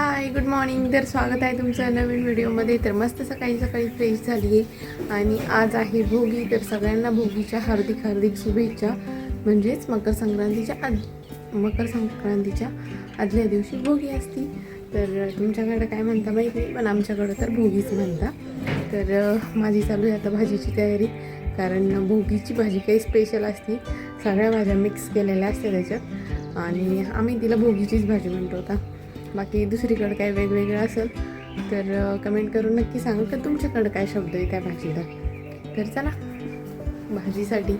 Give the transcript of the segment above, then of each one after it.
Hi good morning तर स्वागत आहे तुमचं नवीन व्हिडिओमध्ये. तर मस्त सकाळी सकाळी फ्रेश झाली आहे आणि आज आहे भोगी. तर सगळ्यांना भोगीच्या हार्दिक हार्दिक शुभेच्छा. म्हणजेच मकर संक्रांतीच्या आद मकर संक्रांतीच्या आदल्या दिवशी भोगी असती. तर तुमच्याकडं काय म्हणता माहीत नाही पण आमच्याकडं तर भोगीच म्हणता. तर माझी चालू आहे आता भाजीची तयारी. कारण भोगीची भाजी काही स्पेशल असती. सगळ्या भाज्या मिक्स केलेल्या असते त्याच्यात. आणि आम्ही तिला भोगीचीच भाजी म्हणतो आता. बाकी दुसरीकडं काय वेगवेगळं असेल तर कमेंट करून नक्की सांगा का तुमच्याकडं काय शब्द आहे त्या भाजीला. तर चला भाजीसाठी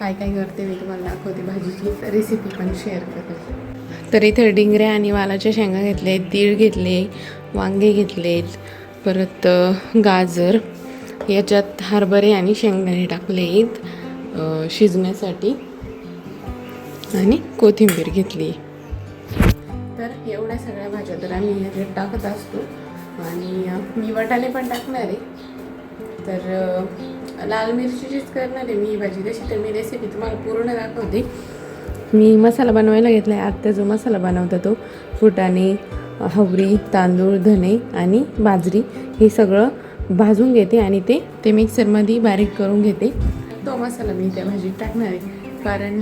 काय काय करते मी तुम्हाला दाखवते. भाजीची रेसिपी पण शेअर करते. तर इथे डिंगऱ्या आणि वालाच्या शेंगा घेतल्या आहेत तीळ घेतले वांगे घेतलेत परत गाजर याच्यात हरभरे आणि शेंगदाणे टाकले आहेत शिजण्यासाठी. आणि कोथिंबीर घेतली. तर एवढ्या सगळ्या भाज्या तर आम्ही याच्यात टाकत असतो. आणि मी वाटाणे पण टाकणार. आहे तर लाल मिरचीचीच करणार आहे मी ही भाजी. तशी तर मी रेसिपी तुम्हाला पूर्ण दाखवते. मी मसाला बनवायला घेतला आहे आत्ता जो मसाला बनवता तो फुटाणे हवरी तांदूळ धने आणि बाजरी हे सगळं भाजून घेते आणि ते ते मिक्सरमध्ये बारीक करून घेते. तो मसाला मी त्या भाजीत टाकणार आहे. कारण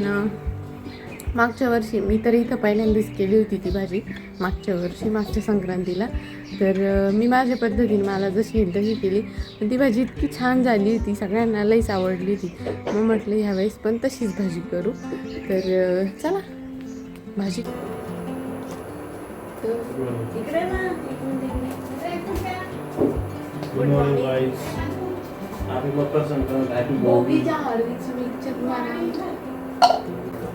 मागच्या वर्षी मी तर इथं पहिल्यांदाच केली होती ती भाजी मागच्या वर्षी मागच्या संक्रांतीला. तर मी माझ्या पद्धतीने मला जशी येईल तशी केली पण ती भाजी इतकी छान झाली होती सगळ्यांना लईच आवडली होती. मग म्हटलं ह्यावेळेस पण तशीच भाजी करू. तर चला भाजी. तर इकडे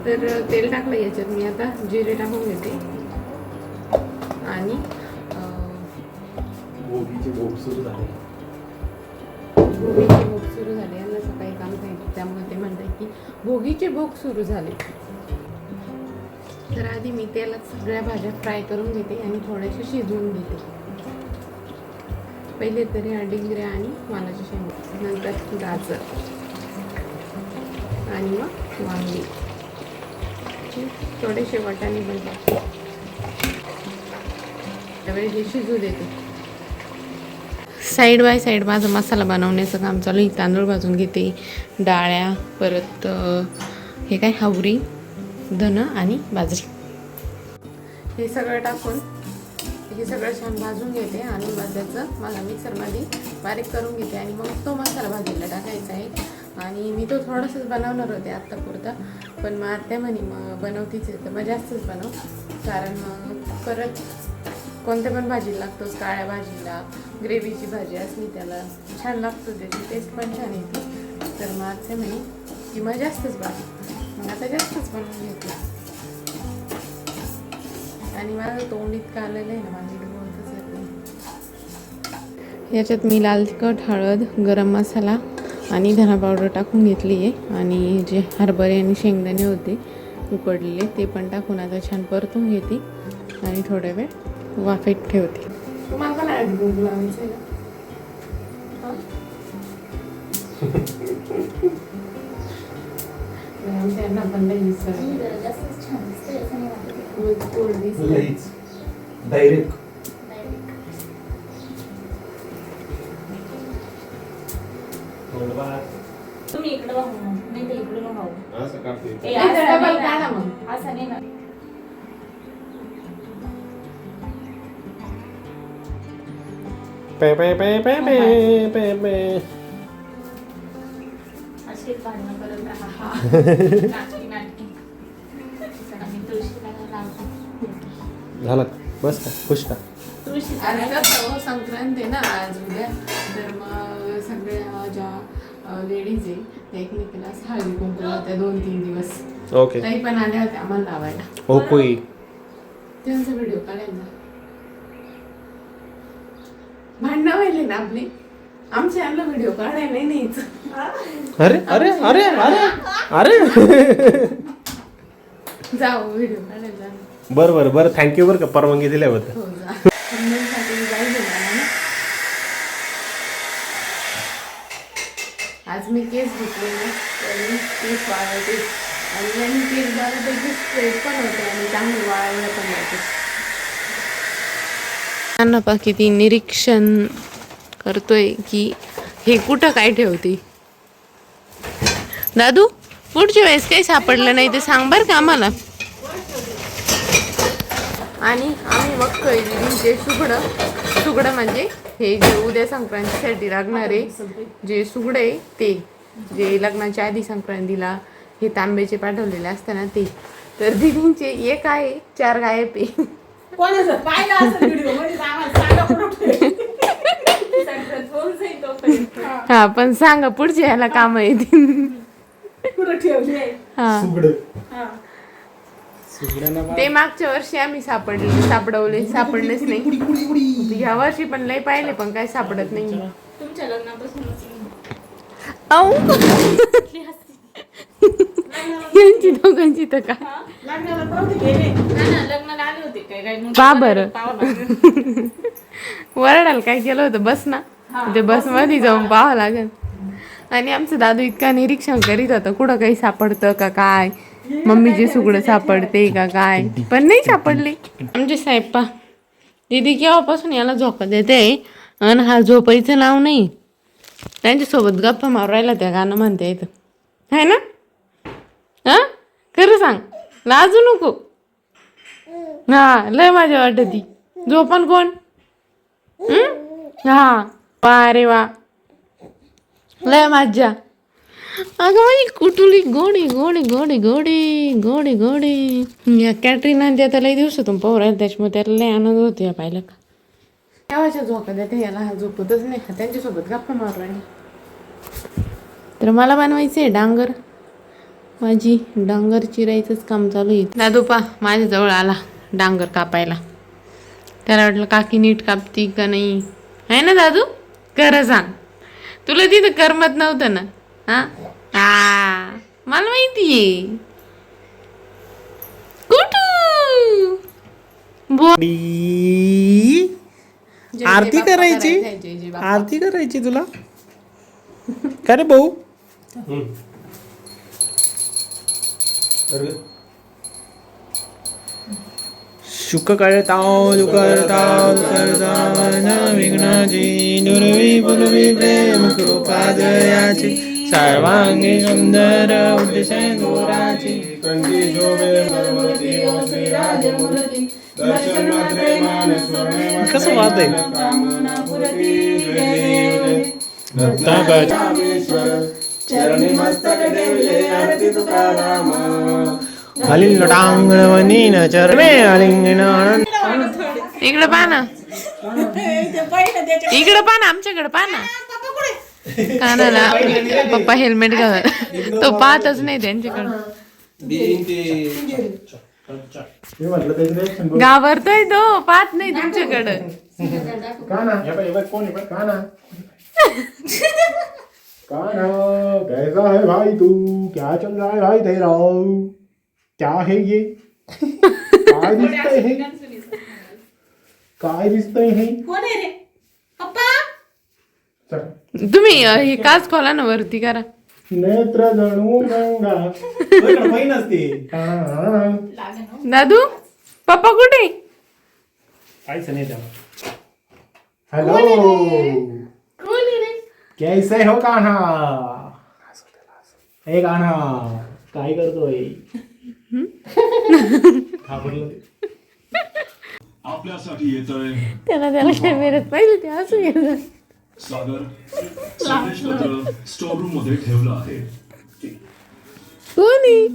तर तेल टाकलं याच्यात मी आता जिरे टाकून घेते. आणि अं, भोगीचे भोग सुरू झाले. भोगीचे भोग सुरू झाले. यांना सकाळी काम सांगितलं त्यामुळे ते म्हणतात की भोगीचे भोग सुरू झाले. तर आधी मी तेलात सगळ्या भाज्या फ्राय करून घेते आणि थोड्याशा शिजवून घेते. पहिले तरी डिंगऱ्या आणि वालाच्या शेंगा नंतर गाजर आणि मग वांगी. थोडेसे वाटाणे टाकते त्यावेळी हे शिजू देते. साईड बाय साईड माझं मसाला बनवण्याचं काम चालू आहे. तांदूळ भाजून घेते डाळ्या परत हे काय हवरी धन आणि बाजरी. हे सगळं टाकून हे सगळं छान भाजून घेते आणि मग त्याचं मला मिक्सरमध्ये बारीक करून घेते आणि मग तो मसाला भाजीला टाकायचा आहे. आणि मी तो थोडासाच बनवणार होते आत्ता पुरता पण मग आत्या म्हणे मग बनवतीच आहे. तर मग जास्तच बनव. कारण मग परत कोणत्या पण भाजीला लागतोच काळ्या भाजीला ग्रेव्हीची भाजी असली त्याला छान लागतो त्याची टेस्ट पण छान येते. तर मग आत्या म्हणे की मग जास्तच बनव. मग आता जास्तच बनवून घेते. आणि माझं तोंड इतकं आलेलं आहे ना माझी बोलतच येत नाही याच्यात मी लाल तिखट हळद गरम मसाला आणि धना पावडर टाकून घेतली आहे. आणि जे हरभरे आणि शेंगदाणे होते उकडलेले ते पण टाकून आता छान परतून घेते. आणि थोड्या वेळ वाफेत ठेवते. तुम्हाला पण लईच डायरेक्ट तुम्ही इकडे बघा मग. नाही तर इकडे बघा. असं काढते ए, नाही तर असं डबल नाही काढा ना. मग. असं नाही ना. पे पे पे पे पे पे पे अशी भांडणं करत राहा. नाटकी, नाटकी. आणि तुळशीला लावतो. झालं बस का खुश का तुळशी कसं हो, संक्रांत आहे ना आज उद्या तर मग सगळ्या ज्या लेडीज आहे त्या एकमेकीला हळदी कुंकू लावत्या दोन तीन दिवस. ओके. ताई पण आल्या होत्या आम्हाला लावायला. हो कोई त्यांचा व्हिडिओ काढायचा भांडणं व्हायले ना आपली. आमच्या यांना व्हिडिओ काढायला नाही न्यायचं अरे अरे अरे अरे अरे. जाऊ व्हिडिओ काढायला जा. बरं बरं बरं. थँक्यू बरं का परवानगी दिल्याबद्दल. हो जा मुंबईसाठी जायचं मला ना आज मी केस घेतले ना तर मी केस वाळवते. आणि यांनी केस बऱ्यापैकी स्ट्रेट पण होते आणि चांगले वाळवल्या पण होते त्यांना पा किती निरीक्षण करतोय की हे कुठं काय ठेवते? दादू पुढच्या वेळेस काही सापडलं नाही ते सांग बरं का आम्हाला. आणि आम्ही बघतोय दीदींचे सुगडं सुगडं म्हणजे हे जे उद्या संक्रांतीसाठी लागणारे जे सुगडं आहे ते. जे लग्नाच्या आधी संक्रांतीला हे तांब्याचे पाठवलेले असताना ते. तर दीदींचे एक आहे चार गायब आहे. बोल जाईल तोपर्यंत. हा पण सांगा पुढच्या ह्याला काम येतील. आहे हा. हा. ते मागच्या वर्षी आम्ही सापडले सापडवले सापडलेच नाही. ह्या वर्षी पण लय पाहिले पण काय सापडत नाही. तुमच्या यांची दोघांची तर का लग्नाला नव्हते गेले. ना ना लग्नाला आले होते काय काय मग पहा बरं. वरडाल काय केलं होतं? बस ना. ते बसमध्ये जाऊन पाहावं लागेल. आणि आमचं दादू इतका निरीक्षण करीत होता कुठं काही सापडतं का काय? मम्मीचे सुगडं सापडते का काय? पण नाही सापडले. आमचे साहेब पा दीदी केव्हापासून याला झोका देते? आणि हा झोपायचं नाव नाही. त्यांच्यासोबत गप्पा मारायला राहिला त्या गाणं म्हणते इथं. है ना? हा? खरं सांग. लाजू नको. हा लय माझ्या वाटत ती. झोपण कोण? हा. वा रे वा. लय मज्जा. अगं माझी कुटुली गोडी गोडी गोडी गोडी गोडी गोडी या कॅटरीना त्या तर लय दिवसातून पाहू राहिला त्याच्यामुळे त्याला लय आनंद होतो या पाहिलं का केव्हाच्या झोका देते याला हा झोपतच नाही हा त्यांच्यासोबत गप्पा मारू राहिली. तर मला बनवायचं आहे डांगर. माझी डांगर चिरायचंच काम चालू आहे. दादूपा माझ्याजवळ आला डांगर कापायला. त्याला वाटलं काकी नीट कापती का नाही? आहे ना दादू? खरं सांग. तुला तिथं करमत नव्हतं ना. हा? मला माहिती आहे. आरती करायची? आरती करायची तुला? का रे भाऊ? शुक करताव करताव करताव विघ्नाची दुर्वी पुलवी प्रेम कृपा जयाची सर्वांगी सुंदर उद्देश गोराची. कंठी शोभे भगवती ओ श्रीराज मूर्ती दर्शन मात्रे मान स्वर्णे कसं वाद चरणी मस्तक ठेवले आरती तुकाराम खालील लोटांगण वनीन चरणे आलिंगन आनंद इकडं पहा ना इकडं पहा ना आमच्याकडे पहा ना. कानाला पप्पा हेल्मेट घाल तो पाहतच नाही त्यांच्याकडे. घाबरतोय तो पाहत नाही तुमच्याकडं. कैसा है भाई तू क्या चल रहा है भाई तेरा क्या है ये काय दिसतंय हे काय दिसतंय हे कोण आहे रे पप्पा चल. तुम्ही अं, हे काच खोला ना वरती करा. नेत्र जणू गंगा. नसते काना. दादू पप्पा कुठे? काहीच नाही त्याला. हेलो. कैसे हो कान्हा? हे कान्हा काय करतोय? घाबरलं ते. आपल्यासाठी येतोय. त्याला त्याला कॅमेऱ्यात पाहिजे ते असं गेलं सागर संदेश पत्र स्टोर रूममध्ये ठेवलं आहे. कोणी?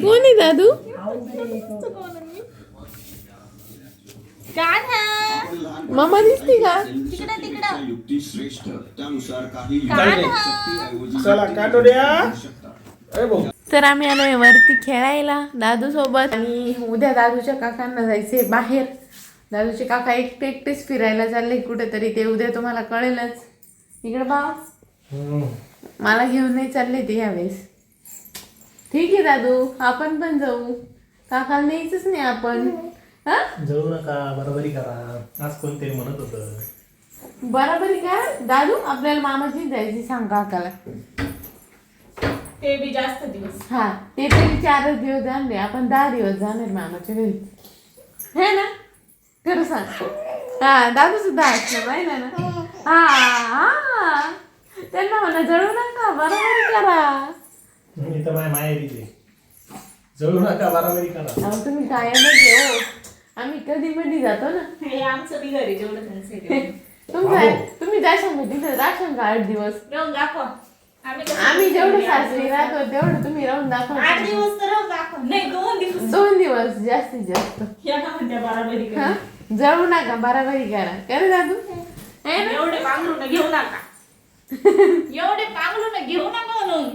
कोणी दादू? कान्हा मामा दिसते का? तिकडं तिकडं. युक्ती श्रेष्ठ त्यानुसार काही चला काटो द्या अरे भाऊ. तर आम्ही आलोय वरती खेळायला दादू सोबत आणि उद्या दादूच्या काकांना जायचे बाहेर. दादूचे काका एकटे एकटेच फिरायला चालले कुठेतरी ते उद्या तुम्हाला कळेलच. इकडे बा मला घेऊन नाही चालले ते यावेळेस ठीक आहे दादू आपण पण जाऊ. काकाला न्यायचंच नाही आपण. हा? जाऊ नका बरोबरी करा. आज कोणतरी म्हणत होतं. बरोबर का? दादू आपल्याला मामाची जायची सांग काकाला. ते बी जास्त दिवस. हा ते तरी चारच दिवस जाणार आपण दहा दिवस जाणार मामाच्या घरी. हे ना? खरं सांग हा दादू सुद्धा हसलं पाहिलं ना? हा हा. त्यांना म्हणा जळू नका बरोबर करा. मी तर माझ्या माहेरी ते जळू नका बराबरी करा. अहो तुम्ही कायमच घेऊ आम्ही कधी मधी जातो ना? हे आमचं बी घरी जेवढं त्यांचं आहे तेवढं. तुमचं तुम्ही राशन भेटी राशन का आठ दिवस? राहून दाखव. आम्ही कसं आम्ही जेवढं सासरी राहतो तेवढं तुम्ही राहून आठ दाखवा दिवस तर राहून दाखव. नाही दोन दिवस. दोन दिवस जास्तीत जास्त. या ना म्हणत्या बराबरी करून. जळू नका बराबरी करा. करे दादू? हे ना एवढे पांघरून घेऊ नका. एवढे पांघरून घेऊ नका म्हणून.